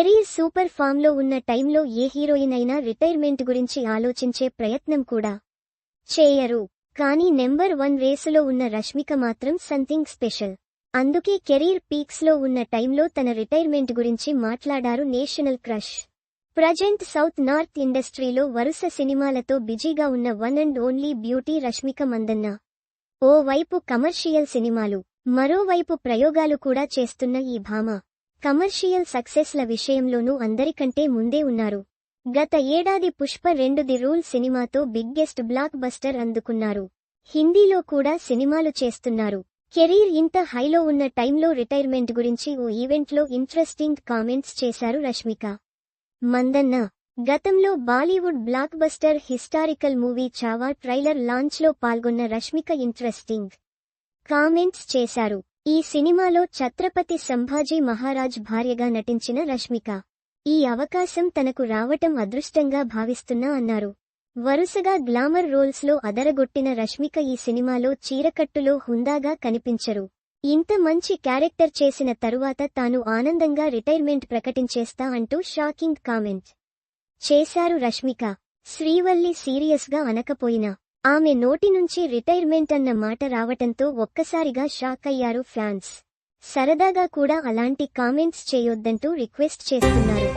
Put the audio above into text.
Career super ఫామ్లో ఉన్న టైంలో ఏ హీరోయిన్ అయినా రిటైర్మెంట్ గురించి ఆలోచించే ప్రయత్నం కూడా చేయరు. కానీ నెంబర్ వన్ రేసులో ఉన్న రష్మిక మాత్రం సంథింగ్ స్పెషల్. అందుకే కెరీర్ పీక్స్లో ఉన్న టైంలో తన రిటైర్మెంట్ గురించి మాట్లాడారు national crush. Present south north ఇండస్ట్రీలో వరుస సినిమాలతో బిజీగా ఉన్న one and only beauty Rashmika Mandanna. ఓ వైపు కమర్షియల్ సినిమాలు మరోవైపు ప్రయోగాలు కూడా చేస్తున్న ఈ భామ. కమర్షియల్ సక్సెస్ల విషయంలోనూ అందరికంటే ముందే ఉన్నారు. గత ఏడాది పుష్ప రెండు ది రూల్ సినిమాతో బిగ్గెస్ట్ బ్లాక్ బస్టర్ అందుకున్నారు. హిందీలో కూడా సినిమాలు చేస్తున్నారు. కెరీర్ ఇంత హైలో ఉన్న టైంలో రిటైర్మెంట్ గురించి ఓ ఈవెంట్లో ఇంట్రెస్టింగ్ కామెంట్స్ చేశారు రష్మిక. మందన్న. గతంలో Bollywood blockbuster historical movie Chhaava trailer లాంచ్లో పాల్గొన్న రష్మిక ఇంట్రెస్టింగ్ కామెంట్స్ చేశారు. ఈ సినిమాలో ఛత్రపతి సంభాజీ మహారాజ్ భార్యగా నటించిన రష్మిక. ఈ అవకాశం తనకు రావటం అదృష్టంగా భావిస్తున్నా అన్నారు. వరుసగా గ్లామర్ రోల్స్లో అదరగొట్టిన రష్మిక ఈ సినిమాలో చీరకట్టులో హుందాగా కనిపించరు. ఇంత మంచి క్యారెక్టర్ చేసిన తరువాత తాను ఆనందంగా రిటైర్మెంట్ ప్రకటించేస్తా అంటూ షాకింగ్ కామెంట్ చేశారు రష్మిక. శ్రీవల్లి సీరియస్గా అనకపోయినా ఆమె నోటి నుంచి రిటైర్మెంట్ అన్న మాట రావటంతో ఒక్కసారిగా షాక్ అయ్యారు ఫ్యాన్స్. సరదాగా కూడా అలాంటి కామెంట్స్ చేయొద్దంటూ రిక్వెస్ట్ చేస్తున్నారు.